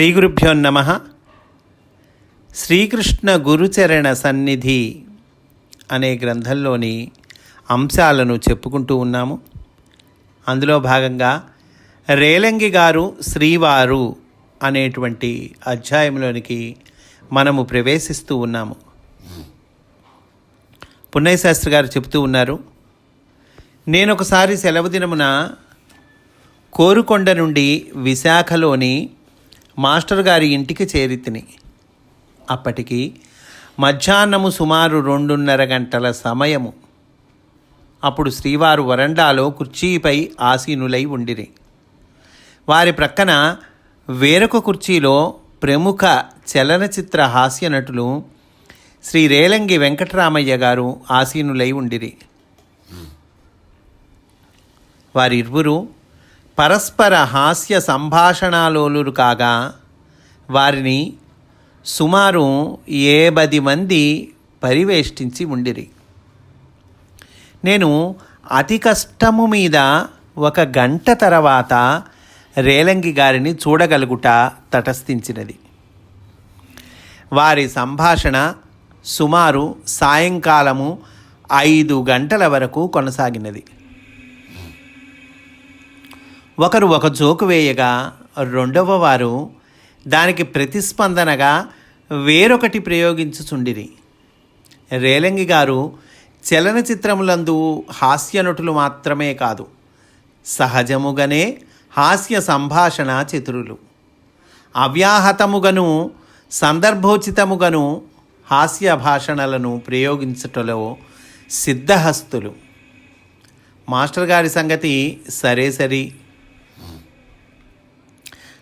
శ్రీ గురుభ్యో నమ. శ్రీకృష్ణ గురుచరణ సన్నిధి అనే గ్రంథంలోని అంశాలను చెప్పుకుంటూ ఉన్నాము. అందులో భాగంగా రేలంగి గారు శ్రీవారు అనేటువంటి అధ్యాయంలోనికి మనము ప్రవేశిస్తూ ఉన్నాము. పుణ్యశాస్త్రి గారు చెప్తూ ఉన్నారు నేను ఒకసారి సెలవు దినమున కోరుకొండ నుండి విశాఖలోని మాస్టర్ గారి ఇంటికి చేరితిని. అప్పటికి మధ్యాహ్నము సుమారు రెండున్నర గంటల సమయము. అప్పుడు శ్రీవారు వరండాలో కుర్చీపై ఆసీనులై ఉండిరి. వారి ప్రక్కన వేరొక కుర్చీలో ప్రముఖ చలనచిత్ర హాస్య నటులు శ్రీ రేలంగి వెంకటరామయ్య గారు ఆసీనులై ఉండిరి. వారిరువురు పరస్పర హాస్య సంభాషణలోలురు కాగా వారిని సుమారు ఏబది మంది పరివేష్టించి ఉండిరి. నేను అతి కష్టము మీద ఒక గంట తర్వాత రేలంగి గారిని చూడగలుగుట తటస్థించినది. వారి సంభాషణ సుమారు సాయంకాలము ఐదు గంటల వరకు కొనసాగినది. ఒకరు ఒక జోకు వేయగా రెండవ వారు దానికి ప్రతిస్పందనగా వేరొకటి ప్రయోగించుచుండిరి. రేలంగి గారు చలనచిత్రములందు హాస్యనటులు మాత్రమే కాదు సహజముగానే హాస్య సంభాషణ చతురులు. అవ్యాహతముగను సందర్భోచితముగను హాస్య భాషణలను ప్రయోగించుటలో సిద్ధహస్తులు. మాస్టర్ గారి సంగతి సరే సరి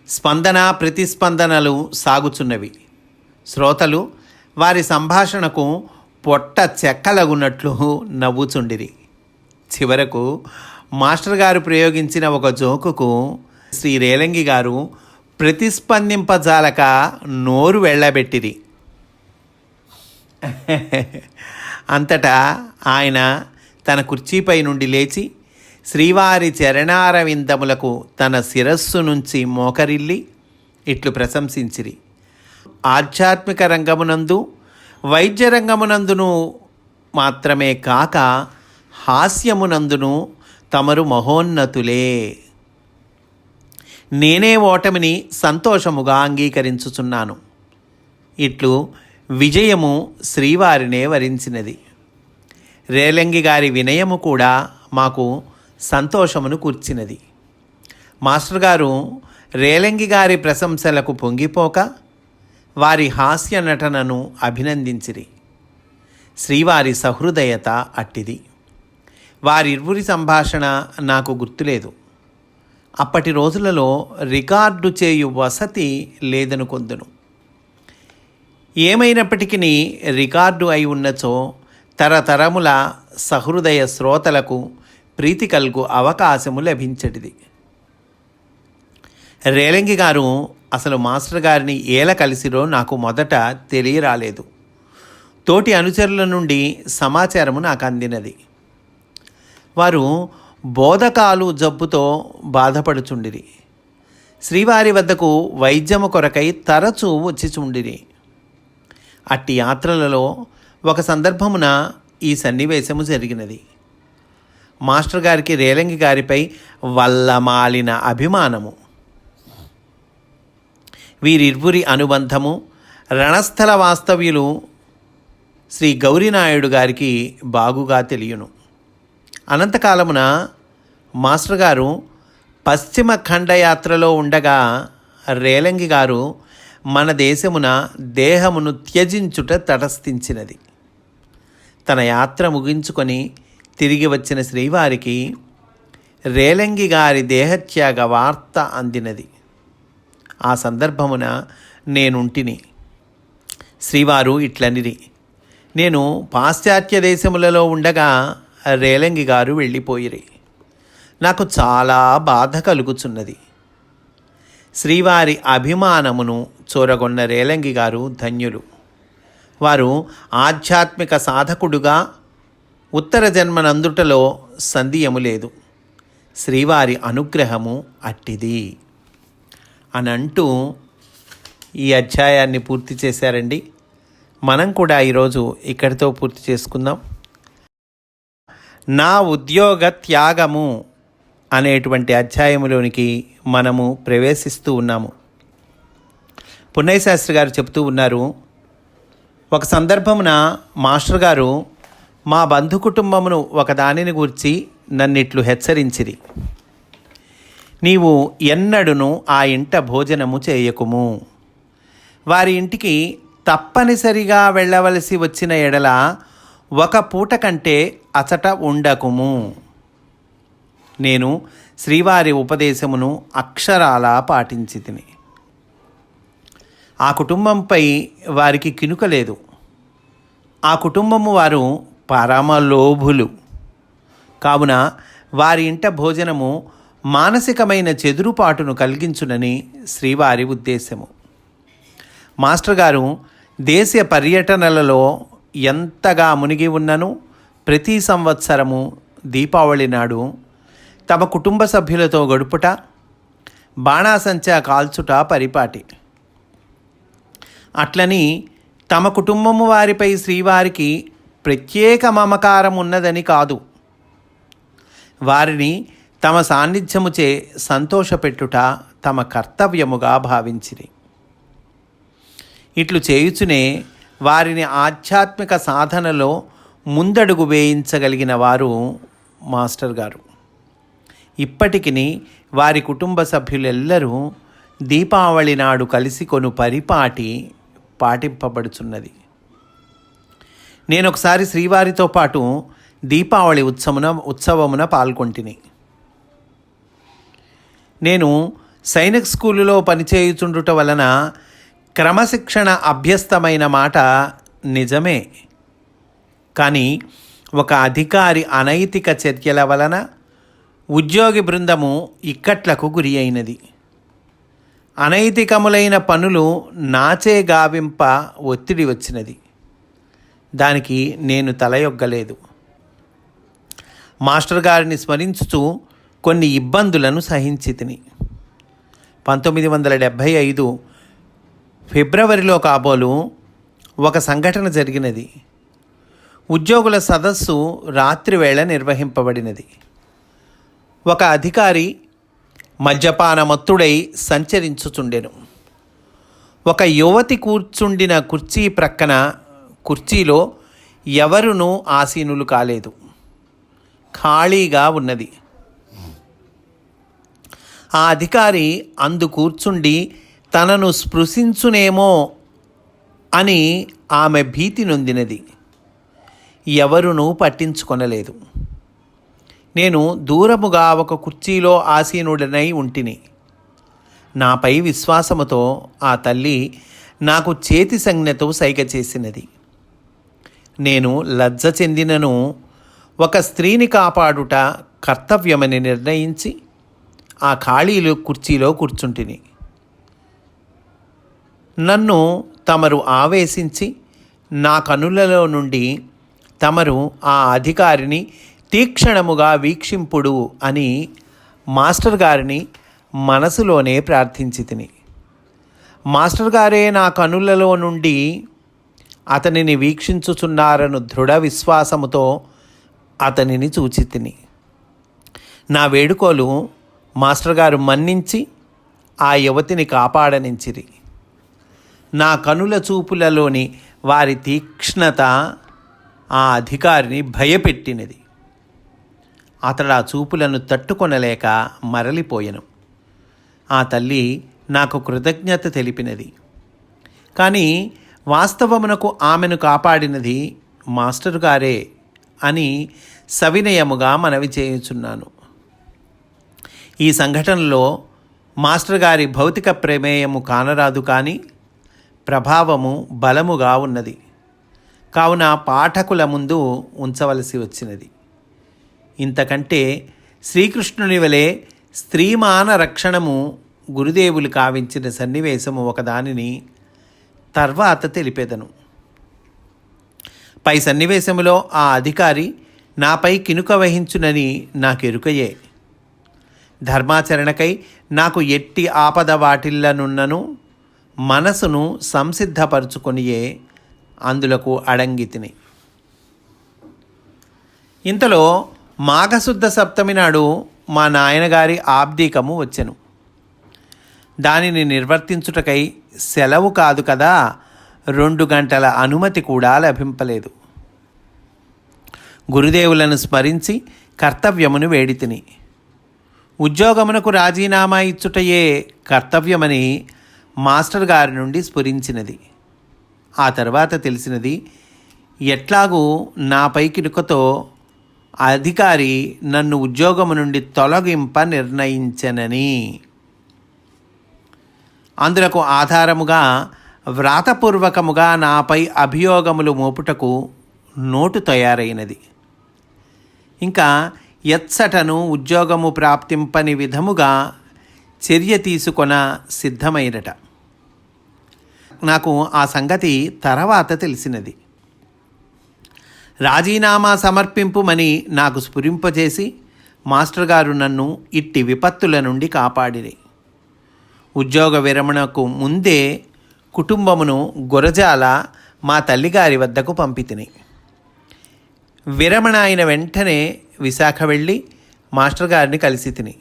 స్పందన ప్రతిస్పందనలు సాగుచున్నవి. శ్రోతలు వారి సంభాషణకు పొట్ట చెక్కలగున్నట్లు నవ్వుచుండిరి. చివరకు మాస్టర్ గారు ప్రయోగించిన ఒక జోకుకు శ్రీ రేలంగి గారు ప్రతిస్పందింపజాలక నోరు వెళ్ళబెట్టిరి. అంతటా ఆయన తన కుర్చీపై నుండి లేచి శ్రీవారి చరణారవిందములకు తన శిరస్సు నుంచి మోకరిల్లి ఇట్లు ప్రశంసించిరి. ఆధ్యాత్మిక రంగమునందు వైద్య రంగమునందును మాత్రమే కాక హాస్యమునందును తమరు మహోన్నతులే. నేనే ఓటమిని సంతోషముగా అంగీకరించుచున్నాను. ఇట్లు విజయము శ్రీవారినే వరించినది. రేలంగి గారి వినయము కూడా మాకు సంతోషమును కూర్చినది. మాస్టర్ గారు రేలంగి గారి ప్రశంసలకు పొంగిపోక వారి హాస్య నటనను అభినందించిరి. శ్రీవారి సహృదయత అట్టిది. వారిరువురి సంభాషణ నాకు గుర్తులేదు. అప్పటి రోజులలో రికార్డు చేయు వసతి లేదనుకొందును ఏమైనప్పటికీ రికార్డు అయి ఉన్నచో తరతరముల సహృదయ శ్రోతలకు ప్రీతి కలుగు అవకాశము లభించటిది. రేలంగి గారు అసలు మాస్టర్ గారిని ఏల కలిసిరో నాకు మొదట తెలియరాలేదు. తోటి అనుచరుల నుండి సమాచారము నాకు అందినది. వారు బోధకాలు జబ్బుతో బాధపడుచుండిరి. శ్రీవారి వద్దకు వైద్యము కొరకై తరచూ వచ్చిచుండిరి. అట్టి యాత్రలలో ఒక సందర్భమున ఈ సన్నివేశము జరిగినది. మాస్టర్ గారికి రేలంగి గారిపై వల్లమాలిన అభిమానము. వీరిరువురి అనుబంధము రణస్థల వాస్తవ్యులు శ్రీ గౌరీనాయుడు గారికి బాగుగా తెలియను. అనంతకాలమున మాస్టర్ గారు పశ్చిమ ఖండయాత్రలో ఉండగా రేలంగి గారు మన దేశమున దేహమును త్యజించుట తటస్థించినది. తన యాత్ర ముగించుకొని తిరిగి వచ్చిన శ్రీవారికి రేలంగి గారి దేహత్యాగ వార్త అందినది. ఆ సందర్భమున నేనుంటిని. శ్రీవారు ఇట్లనిరి నేను పాశ్చాత్య దేశములలో ఉండగా రేలంగి గారు వెళ్ళిపోయిరి. నాకు చాలా బాధ కలుగుచున్నది. శ్రీవారి అభిమానమును చూరగొన్న రేలంగి గారు ధన్యులు. వారు ఆధ్యాత్మిక సాధకుడుగా ఉత్తర జన్మనందుటలో సందేయము లేదు. శ్రీవారి అనుగ్రహము అట్టిది. అని అంటూ ఈ అధ్యాయాన్ని పూర్తి చేశారండి. మనం కూడా ఈరోజు ఇక్కడితో పూర్తి చేసుకుందాం. నా ఉద్యోగ త్యాగము అనేటువంటి అధ్యాయములోనికి మనము ప్రవేశిస్తూ ఉన్నాము. పున్నయ్య శాస్త్రి గారు చెప్తూ ఉన్నారు ఒక సందర్భమున మాస్టర్ గారు మా బంధు కుటుంబమును గూర్చి నన్నిట్లు హెచ్చరించిరి. నీవు ఎన్నడును ఆ ఇంట భోజనము చేయకుము. వారి ఇంటికి తప్పనిసరిగా వెళ్ళవలసి వచ్చిన ఎడల ఒక పూట కంటే అచట ఉండకుము. నేను శ్రీవారి ఉపదేశమును అక్షరాలా పాటించి తిని ఆ కుటుంబంపై వారికి కినుక లేదు. ఆ కుటుంబము వారు పరమలోభులు. కావున వారి ఇంట భోజనము మానసికమైన చెదురుపాటును కలిగించునని శ్రీవారి ఉద్దేశము. మాస్టర్ గారు దేశ పర్యటనలలో ఎంతగా మునిగి ఉన్నను ప్రతి సంవత్సరము దీపావళి నాడు తమ కుటుంబ సభ్యులతో గడుపుట బాణాసంచా కాల్చుట పరిపాటి. అట్లని తమ కుటుంబము వారిపై శ్రీవారికి ప్రత్యేక మమకారం ఉన్నదని కాదు. వారిని తమ సాన్నిధ్యముచే సంతోషపెట్టుట తమ కర్తవ్యముగా భావించిరి. ఇట్లు చేయుచునే వారిని ఆధ్యాత్మిక సాధనలో ముందడుగు వేయించగలిగిన వారు మాస్టర్ గారు. ఇప్పటికిని వారి కుటుంబ సభ్యులెల్లరూ దీపావళి నాడు కలిసి కొను పరిపాటి పాటింపబడుచున్నది. నేను ఒకసారి శ్రీవారితో పాటు దీపావళి ఉత్సవమున ఉత్సవమున పాల్గొంటిని. నేను సైనిక్ స్కూలులో పనిచేయుచుండుట వలన క్రమశిక్షణ అభ్యస్తమైన మాట నిజమే. కానీ ఒక అధికారి అనైతిక చర్యల వలన ఉద్యోగి బృందము ఇక్కట్లకు గురి అయినది. అనైతికములైన పనులు నాచే గావింప ఒత్తిడి వచ్చినది. దానికి నేను తలయొగ్గలేదు. మాస్టర్ గారిని స్మరించుతూ కొన్ని ఇబ్బందులను సహించి తిని. పంతొమ్మిది వందల డెబ్భై ఐదు ఫిబ్రవరిలో కాబోలు ఒక సంఘటన జరిగినది. ఉద్యోగుల సదస్సు రాత్రివేళ నిర్వహింపబడినది. ఒక అధికారి మద్యపాన మత్తుడై సంచరించుచుండెను. ఒక యువతి కూర్చుండిన కుర్చీ ప్రక్కన కుర్చీలో ఎవరునూ ఆసీనులు కాలేదు. ఖాళీగా ఉన్నది. ఆ అధికారి అందు కూర్చుండి తనను స్పృశించునేమో అని ఆమె భీతి నొందినది. ఎవరునూ పట్టించుకొనలేదు. నేను దూరముగా ఒక కుర్చీలో ఆసీనుడనై ఉంటిని. నాపై విశ్వాసముతో ఆ తల్లి నాకు చేతి సంజ్ఞతో సైగ చేసినది. నేను లజ్జ చెందినను ఒక స్త్రీని కాపాడుట కర్తవ్యమని నిర్ణయించి ఆ ఖాళీలు కుర్చీలో కూర్చుంటిని. నన్ను తమరు ఆవేశించి నా కనులలో నుండి తమరు ఆ అధికారిని తీక్షణముగా వీక్షింపుడు అని మాస్టర్ గారిని మనసులోనే ప్రార్థించి తిని మాస్టర్ గారే నా కనులలో నుండి అతనిని వీక్షించుచున్నారను దృఢ విశ్వాసముతో అతనిని చూచి తిని. నా వేడుకోలు మాస్టర్ గారు మన్నించి ఆ యువతిని కాపాడనించిరి. నా కనుల చూపులలోని వారి తీక్ష్ణత ఆ అధికారిని భయపెట్టినది. అతడు ఆ చూపులను తట్టుకొనలేక మరలిపోయెను. ఆ తల్లి నాకు కృతజ్ఞత తెలిపినది. కానీ వాస్తవమునకు ఆమెను కాపాడినది మాస్టర్ గారే అని సవినయముగా మనవి చేయుచున్నాను. ఈ సంఘటనలో మాస్టర్ గారి భౌతిక ప్రమేయము కానరాదు కానీ ప్రభావము బలముగా ఉన్నది. కావున పాఠకుల ముందు ఉంచవలసి వచ్చినది. ఇంతకంటే శ్రీకృష్ణుని వలె స్త్రీమాన రక్షణము గురుదేవులు కావించిన సన్నివేశము ఒకదానిని తర్వాత తెలిపేదను. పై సన్నివేశములో ఆ అధికారి నాపై కినుక వహించునని నాకెరుకయే. ధర్మాచరణకై నాకు ఎట్టి ఆపద వాటిల్లనున్నను మనసును సంసిద్ధపరుచుకొనియే అందులకు అడంగితిని. ఇంతలో మాఘశుద్ధ సప్తమి నాడు మా నాయనగారి ఆబ్దీకము వచ్చెను. దానిని నిర్వర్తించుటకై సెలవు కాదు కదా రెండు గంటల అనుమతి కూడా లభింపలేదు. గురుదేవులను స్మరించి కర్తవ్యమును వేడితిని ఉద్యోగమునకు రాజీనామా ఇచ్చుటయే కర్తవ్యమని మాస్టర్ గారి నుండి స్ఫురించినది. ఆ తర్వాత తెలిసినది ఎట్లాగూ నాపై కిరుకతో అధికారి నన్ను ఉద్యోగము నుండి తొలగింప నిర్ణయించనని. అందులకు ఆధారముగా వ్రాతపూర్వకముగా నాపై అభియోగములు మోపుటకు నోటు తయారైనది. ఇంకా ఎచ్చటను ఉద్యోగము ప్రాప్తింపని విధముగా చర్య తీసుకొన సిద్ధమైనట. నాకు ఆ సంగతి తర్వాత తెలిసినది. రాజీనామా సమర్పింపుమని నాకు స్ఫురింపజేసి మాస్టర్ గారు నన్ను ఇట్టి విపత్తుల నుండి కాపాడిరి. ఉద్యోగ విరమణకు ముందే కుటుంబమును గురజాల మా తల్లిగారి వద్దకు పంపితిని. విరమణ అయిన వెంటనే విశాఖ వెళ్ళి మాస్టర్ గారిని కలిసి తిని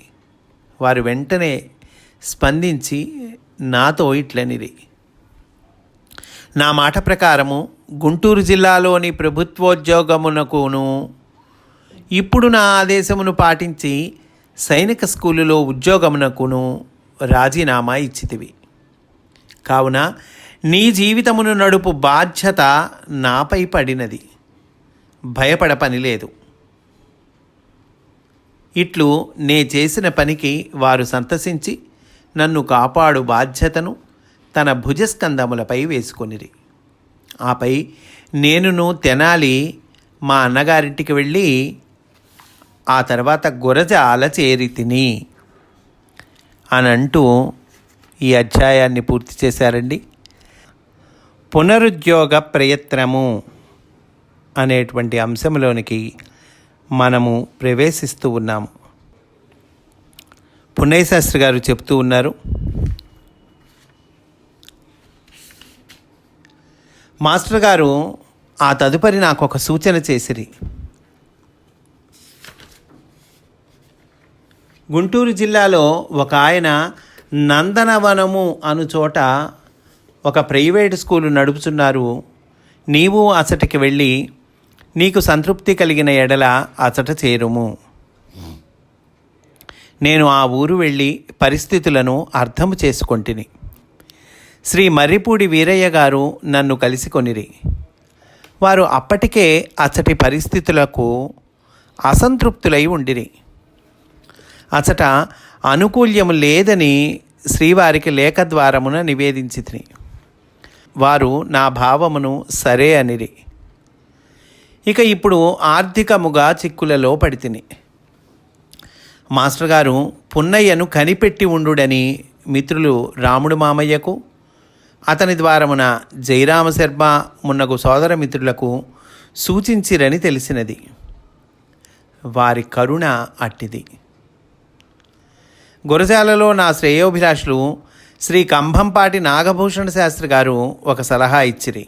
వారు వెంటనే స్పందించి నాతో ఇట్లనిది నా మాట ప్రకారము గుంటూరు జిల్లాలోని ప్రభుత్వోద్యోగమునకును ఇప్పుడు నా ఆదేశమును పాటించి సైనిక స్కూలులో ఉద్యోగమునకును రాజీనామా ఇచ్చితివి. కావున నీ జీవితమును నడుపు బాధ్యత నాపై పడినది. భయపడ పని లేదు. ఇట్లు నే చేసిన పనికి వారు సంతసించి నన్ను కాపాడు బాధ్యతను తన భుజస్కందములపై వేసుకొనిరి. ఆపై నేనును తెనాలి మా అన్నగారింటికి వెళ్ళి ఆ తర్వాత గురజాల చేరి తిని అని అంటూ ఈ అధ్యాయాన్ని పూర్తి చేశారండి. పునరుద్యోగ ప్రయత్నము అనేటువంటి అంశంలోనికి మనము ప్రవేశిస్తూ ఉన్నాము. పున్నయ్య శాస్త్రి గారు చెప్తూ ఉన్నారు మాస్టర్ గారు ఆ తదుపరి నాకు ఒక సూచన చేసిరి. గుంటూరు జిల్లాలో ఒక ఆయన నందనవనము అను చోట ఒక ప్రైవేట్ స్కూలు నడుపుతున్నారు. నీవు అసటికి వెళ్ళి నీకు సంతృప్తి కలిగిన ఎడల అసట చేరుము. నేను ఆ ఊరు వెళ్ళి పరిస్థితులను అర్థము చేసుకొంటిని. శ్రీ మర్రిపూడి వీరయ్య గారు నన్ను కలిసి కొనిరి. వారు అప్పటికే అచ్చటి పరిస్థితులకు అసంతృప్తులై ఉండిరి. అచట అనుకూల్యము లేదని శ్రీవారికి లేఖ ద్వారమున నివేదించి వారు నా భావమును సరే అనిరి. ఇక ఇప్పుడు ఆర్థికముగా చిక్కులలో పడితిని. మాస్టర్ గారు పున్నయ్యను కనిపెట్టి ఉండుడని మిత్రులు రాముడు మామయ్యకు అతని ద్వారమున జయరామ శర్మ మున్నగు సోదర మిత్రులకు సూచించిరని తెలిసినది. వారి కరుణ అట్టిది. గురజాలలో నా శ్రేయోభిలాషులు శ్రీ కంభంపాటి నాగభూషణ శాస్త్రి గారు ఒక సలహా ఇచ్చిరి.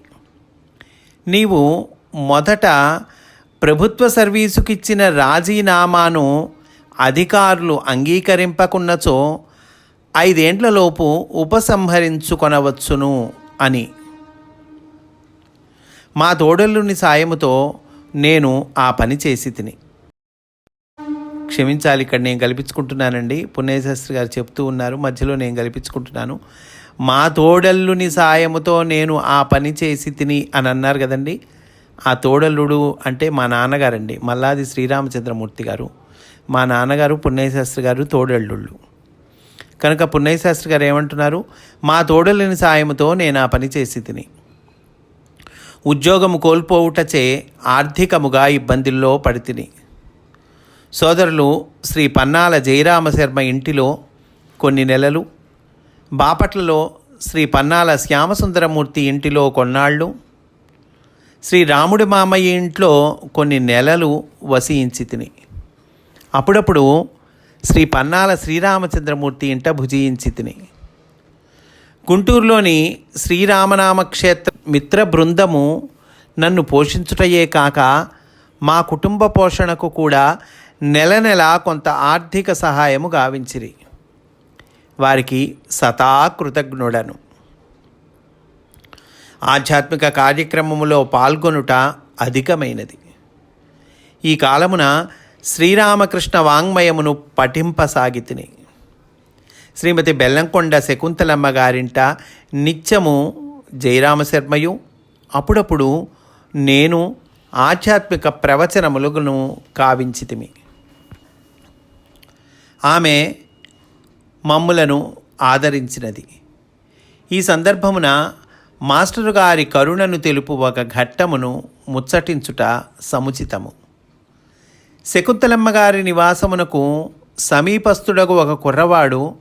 నీవు మొదట ప్రభుత్వ సర్వీసుకిచ్చిన రాజీనామాను అధికారులు అంగీకరింపకున్నచో ఐదేండ్లలోపు ఉపసంహరించుకొనవచ్చును అని. మా తోడల్లుని సాయముతో నేను ఆ పని చేసి తిని. క్షమించాలి ఇక్కడ నేను కల్పించుకుంటున్నానండి. పుణ్యశాస్త్రి గారు చెప్తూ ఉన్నారు మధ్యలో నేను కల్పించుకుంటున్నాను. మా తోడల్లుని సాయముతో నేను ఆ పని చేసి తిని అని అన్నారు కదండి. ఆ తోడల్లుడు అంటే మా నాన్నగారండి మల్లాది శ్రీరామచంద్రమూర్తి గారు. మా నాన్నగారు పుణ్యశాస్త్రి గారు తోడల్లుళ్ళు. కనుక పుణ్యశాస్త్రి గారు ఏమంటున్నారు? మా తోడల్లుని సాయముతో నేను ఆ పని చేసి తిని. ఉద్యోగము కోల్పోవుటచే ఆర్థికముగా ఇబ్బందుల్లో పడితిని సోదరులు శ్రీ పన్నాల జయరామశర్మ ఇంటిలో కొన్ని నెలలు బాపట్లలో శ్రీ పన్నాల శ్యామసుందరమూర్తి ఇంటిలో కొన్నాళ్ళు శ్రీ రాముడి మామయ్య ఇంట్లో కొన్ని నెలలు వసించి తిని. అప్పుడప్పుడు శ్రీ పన్నాల శ్రీరామచంద్రమూర్తి ఇంట భుజించి తిని. గుంటూరులోని శ్రీరామనామ క్షేత్ర మిత్ర బృందము నన్ను పోషించుటయే కాక మా కుటుంబ పోషణకు కూడా నెల నెల కొంత ఆర్థిక సహాయము గావించిరి. వారికి సతా కృతజ్ఞుడను ఆధ్యాత్మిక కార్యక్రమములో పాల్గొనుట అధికమైనది. ఈ కాలమున శ్రీరామకృష్ణ వాంగ్మయమును పఠింపసాగితిని. శ్రీమతి బెల్లంకొండ శకుంతలమ్మ గారింట నిత్యము జయరామశర్మయు అప్పుడప్పుడు నేను ఆధ్యాత్మిక ప్రవచనములను కావించితిమి ఆమె మమ్ములను ఆదరించినది. ఈ సందర్భమున మాస్టరు గారి కరుణను తెలుపు ఒక ఘట్టమును ముచ్చటించుట సముచితము. శకుంతలమ్మ గారి నివాసమునకు సమీపస్థుడగు ఒక కుర్రవాడు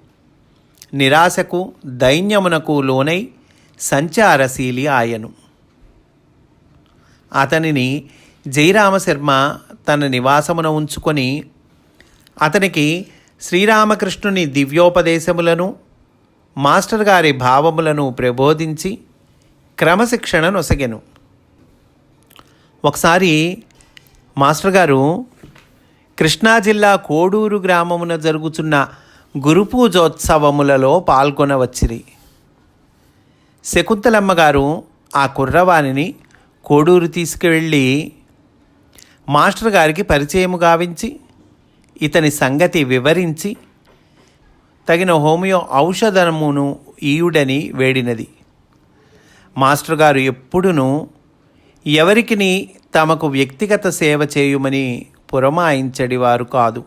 నిరాశకు దైన్యమునకు లోనై సంచారశీలి ఆయను. అతనిని జయరామశర్మ తన నివాసమున ఉంచుకొని అతనికి శ్రీరామకృష్ణుని దివ్యోపదేశములను మాస్టర్ గారి భావములను ప్రబోధించి క్రమశిక్షణ నొసగెను ఒకసారి మాస్టర్ గారు కృష్ణా జిల్లా కోడూరు గ్రామమున జరుగుతున్న గురుపూజోత్సవములలో పాల్గొనవచ్చిరి. శకుంతలమ్మ గారు ఆ కుర్రవాణిని కోడూరు తీసుకువెళ్ళి మాస్టర్ గారికి పరిచయము గావించి ఇతని సంగతి వివరించి తగిన హోమియో ఔషధమును ఈయుడని వేడినది. మాస్టర్ గారు ఎప్పుడునూ ఎవరికిని తమకు వ్యక్తిగత సేవ చేయుమని పురమాయించడివారు కాదు.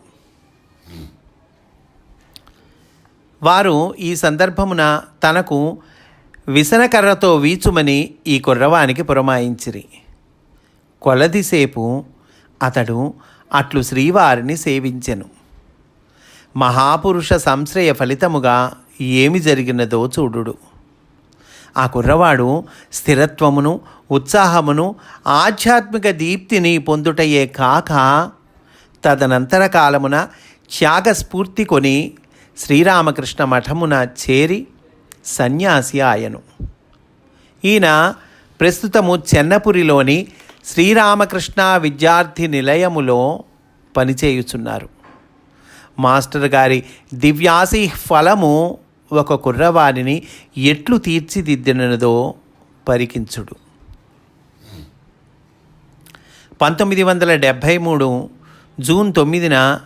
వారు ఈ సందర్భమున తనకు విసనకర్రతో వీచుమని ఈ కుర్రవానికి పురమాయించిరి. కొలదిసేపు అతడు అట్లు శ్రీవారిని సేవించెను. మహాపురుష సంశ్రయ ఫలితముగా ఏమి జరిగినదో చూడుడు. ఆ కుర్రవాడు స్థిరత్వమును ఉత్సాహమును ఆధ్యాత్మిక దీప్తిని పొందుటయే కాక తదనంతర కాలమున త్యాగస్ఫూర్తి కొని శ్రీరామకృష్ణ మఠమున చేరి సన్యాసి ఆయను. ఈయన ప్రస్తుతము చెన్నపురిలోని శ్రీరామకృష్ణ విద్యార్థి నిలయములో పనిచేయుచున్నారు. మాస్టర్ గారి దివ్యాసి ఫలము ఒక కుర్రవారిని ఎట్లు తీర్చిదిద్దినదో పరికించుడు. పంతొమ్మిది వందల డెబ్భై మూడు జూన్ తొమ్మిదిన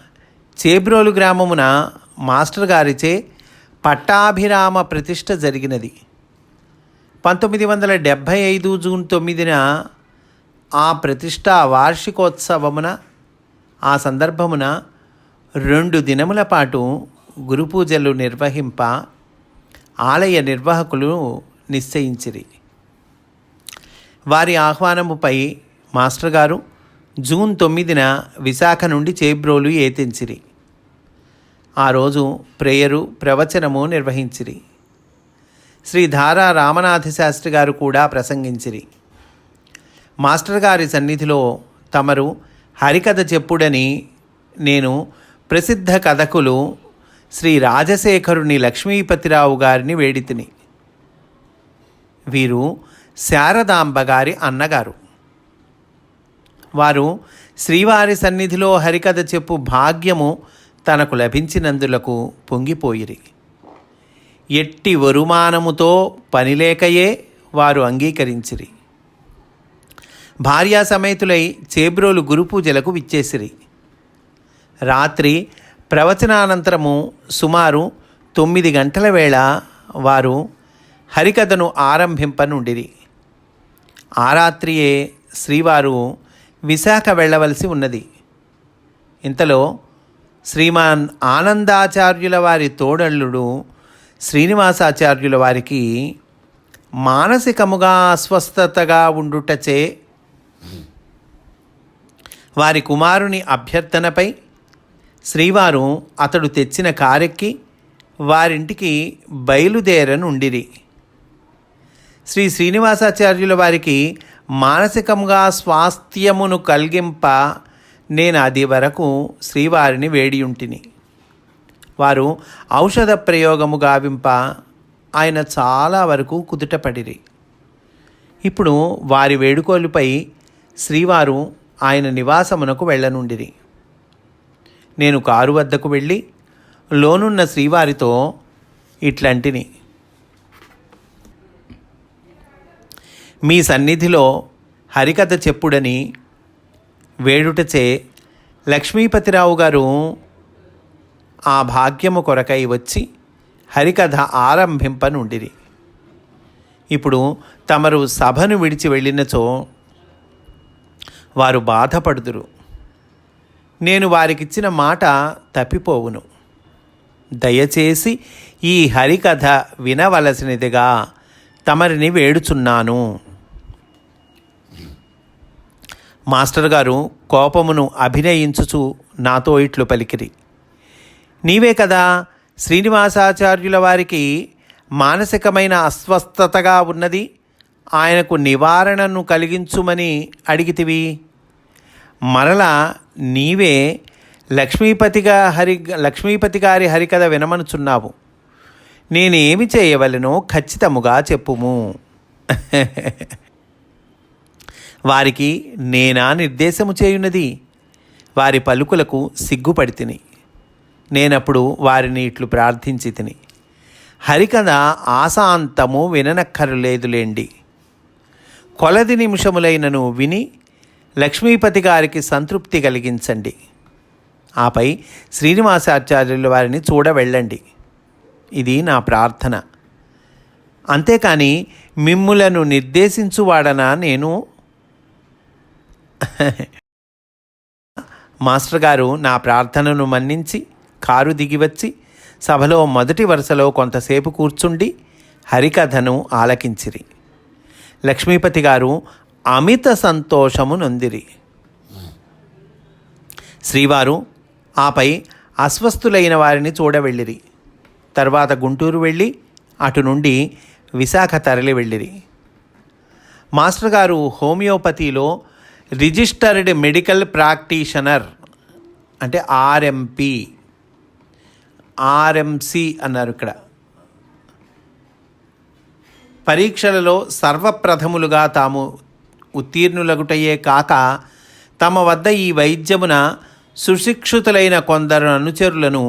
చేబ్రోలు గ్రామమున మాస్టర్ గారిచే పట్టాభిరామ ప్రతిష్ట జరిగినది. పంతొమ్మిది వందల డెబ్భై ఐదు జూన్ తొమ్మిదిన ఆ ప్రతిష్ట వార్షికోత్సవమున ఆ సందర్భమున రెండు దినముల పాటు గురుపూజలు నిర్వహింప ఆలయ నిర్వాహకులు నిశ్చయించిరి. వారి ఆహ్వానముపై మాస్టర్ గారు జూన్ తొమ్మిదిన విశాఖ నుండి చేబ్రోలు ఏతించిరి. ఆ రోజు ప్రేయరు ప్రవచనము నిర్వహించిరి. శ్రీ ధారా రామనాథ శాస్త్రి గారు కూడా ప్రసంగించిరి. మాస్టర్ గారి సన్నిధిలో తమరు హరికథ చెప్పుడని నేను ప్రసిద్ధ కథకులు శ్రీ రాజశేఖరుని లక్ష్మీపతిరావు గారిని వేడితిని. వీరు శారదాంబ గారి అన్నగారు. వారు శ్రీవారి సన్నిధిలో హరికథ చెప్పు భాగ్యము తనకు లభించినందులకు పొంగిపోయిరి. ఎట్టి వరుమానముతో పనిలేకయే వారు అంగీకరించిరి. భార్యా సమేతులై చేబ్రోలు గురుపూజలకు విచ్చేసిరి. రాత్రి ప్రవచనానంతరము సుమారు తొమ్మిది గంటల వేళ వారు హరికథను ఆరంభింపనుండిరి. ఆ రాత్రియే శ్రీవారు విశాఖ వెళ్ళవలసి ఉన్నది. ఇంతలో శ్రీమాన్ ఆనందాచార్యుల వారి తోడళ్ళుడు శ్రీనివాసాచార్యుల వారికి మానసికముగా అస్వస్థతగా ఉండుటచే వారి కుమారుని అభ్యర్థనపై శ్రీవారు అతడు తెచ్చిన కారెక్కి వారింటికి బయలుదేరనుండిరి. శ్రీ శ్రీనివాసాచార్యుల వారికి మానసికంగా స్వాస్థ్యమును కలిగింప నేను అది వరకు శ్రీవారిని వేడియుంటిని. వారు ఔషధ ప్రయోగము గావింప ఆయన చాలా వరకు కుదుటపడిరి. ఇప్పుడు వారి వేడుకోలుపై శ్రీవారు ఆయన నివాసమునకు వెళ్ళనుండిరి. నేను కారు వద్దకు వెళ్ళి లోనున్న శ్రీవారితో ఇట్లాంటిని. మీ సన్నిధిలో హరికథ చెప్పుడని వేడుటచే లక్ష్మీపతిరావు గారు ఆ భాగ్యము కొరకై వచ్చి హరికథ ఆరంభింపనుండిరి. ఇప్పుడు తమరు సభను విడిచి వెళ్ళినచో వారు బాధపడుదురు. నేను వారికిచ్చిన మాట తప్పిపోవును. దయచేసి ఈ హరికథ వినవలసినదిగా తమరిని వేడుచున్నాను. మాస్టర్ గారు కోపమును అభినయించుచు నాతో ఇట్లు పలికిరి. నీవే కదా శ్రీనివాసాచార్యుల వారికి మానసికమైన అస్వస్థతగా ఉన్నది. ఆయనకు నివారణను కలిగించుమని అడిగితివి. మరలా నీవే లక్ష్మీపతిగా హరి లక్ష్మీపతి గారి హరికథ వినమనుచున్నావు. నేనేమి చేయవలెనో ఖచ్చితముగా చెప్పుము. వారికి నేనా నిర్దేశము చేయున్నది వారి పలుకులకు సిగ్గుపడితిని. నేనప్పుడు వారిని ఇట్లు ప్రార్థించి తిని. హరికథ ఆశాంతము విననక్కరలేదులేండి కొలది నిమిషములైనను విని లక్ష్మీపతి గారికి సంతృప్తి కలిగించండి. ఆపై శ్రీనివాసాచార్యుల వారిని చూడ వెళ్ళండి ఇది నా ప్రార్థన. అంతేకాని మిమ్ములను నిర్దేశించువాడనా నేను? మాస్టర్ గారు నా ప్రార్థనను మన్నించి కారు దిగివచ్చి సభలో మొదటి వరుసలో కొంతసేపు కూర్చుండి హరికథను ఆలకించిరి. లక్ష్మీపతి గారు అమిత సంతోషము నొందిరి. శ్రీవారు ఆపై అస్వస్థులైన వారిని చూడవెళ్ళిరి. తర్వాత గుంటూరు వెళ్ళి అటు నుండి విశాఖ తరలి వెళ్ళిరి. మాస్టర్ గారు హోమియోపతిలో రిజిస్టర్డ్ మెడికల్ ప్రాక్టీషనర్ అంటే ఆర్ఎంపి. ఆర్ఎంసి అన్నారు ఇక్కడ. పరీక్షలలో సర్వప్రథములుగా తాము ఉత్తీర్ణులగుటయే కాక తమ వద్ద ఈ వైద్యమున సుశిక్షితులైన కొందరు అనుచరులను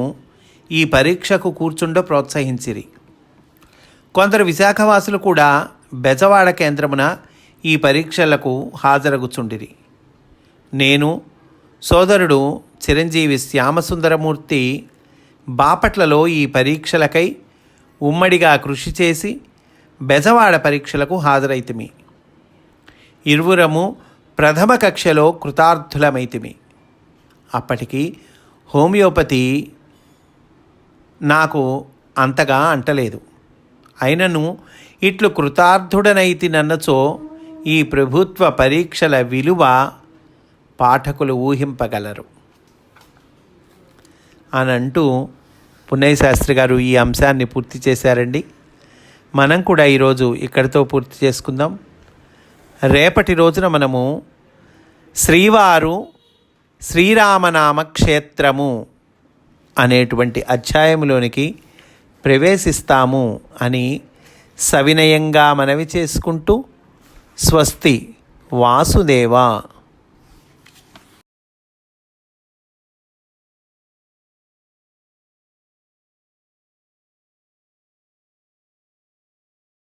ఈ పరీక్షకు కూర్చుండ ప్రోత్సహించిరి. కొందరు విశాఖవాసులు కూడా బెజవాడ కేంద్రమున ఈ పరీక్షలకు హాజరగుచుండిరి. నేను సోదరుడు చిరంజీవి శ్యామసుందరమూర్తి బాపట్లలో ఈ పరీక్షలకై ఉమ్మడిగా కృషి చేసి బెజవాడ పరీక్షలకు హాజరైతిమి. ఇరువురము ప్రథమ కక్షలో కృతార్థులమైతిమి. అప్పటికి హోమియోపతి నాకు అంతగా అంటలేదు. అయినను ఇట్లు కృతార్థుడనైతి నన్నచో ఈ ప్రభుత్వ పరీక్షల విలువ పాఠకులు ఊహింపగలరు. అని అంటూ పున్నయ్య శాస్త్రి గారు ఈ అంశాన్ని పూర్తి చేశారండి. మనం కూడా ఈరోజు ఇక్కడితో పూర్తి చేసుకుందాం. రేపటి రోజున మనము శ్రీవారు శ్రీరామనామ క్షేత్రము అనేటువంటి అధ్యాయంలోనికి ప్రవేశిస్తాము అని సవినయంగా మనవి చేసుకుంటూ స్వస్తి వాసుదేవ.